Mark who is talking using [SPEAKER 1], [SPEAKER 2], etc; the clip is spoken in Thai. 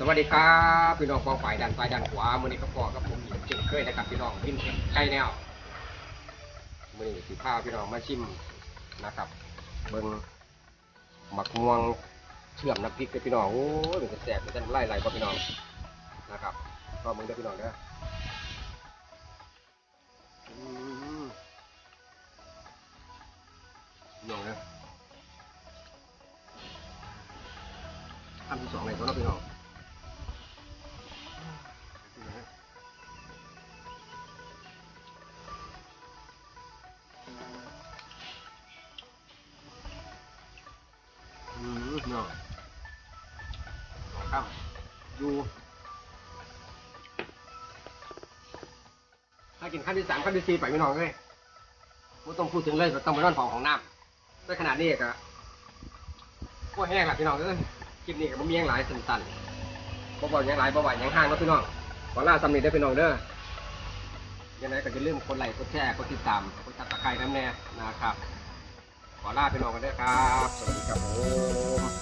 [SPEAKER 1] สวัสดีครับพี่น้องกองฝ่ายดันฝ่ายดันขวามือนี้ก็พอกับผมเช่นเคยนะครับพี่น้องวินเทจใช่แนวมือนี้สิพาพี่น้องมาชิมนะครับ เบิ้งหมักม่วงเชื่อมน้ำพริกกับพี่น้องโอ้ยมันจะแสบมันจะไล่ไหลบ่พี่น้องนะครับก็มึงเด้พี่น้องเด้พี่น้องเด้ออันที่สองเลยสำหรับพี่น้อง เนาะครับอยู่ถ้ากินขั้นที่สามขั้นที่สี่ไปไม่น้องเลยไม่ต้องพูดถึงเลยต้องไปนอนฟองของน้ำด้วยขนาดนี้ก็ก็แห้งหละพี่น้องเอ้ยคลิปนี้ก็บ่มีหยังหลายสั้นๆบ่บอกยังหลายบ่ไหวหยังห้างเนาะพี่น้องขอลาสำนีได้อพี่น้องเด้อยังไงก็จะลืมกดไลค์กดแชร์กดติดตามกดติดตามน้ำแน่นะครับ ขอลาไปนอนกันด้วยครับ สวัสดีครับผม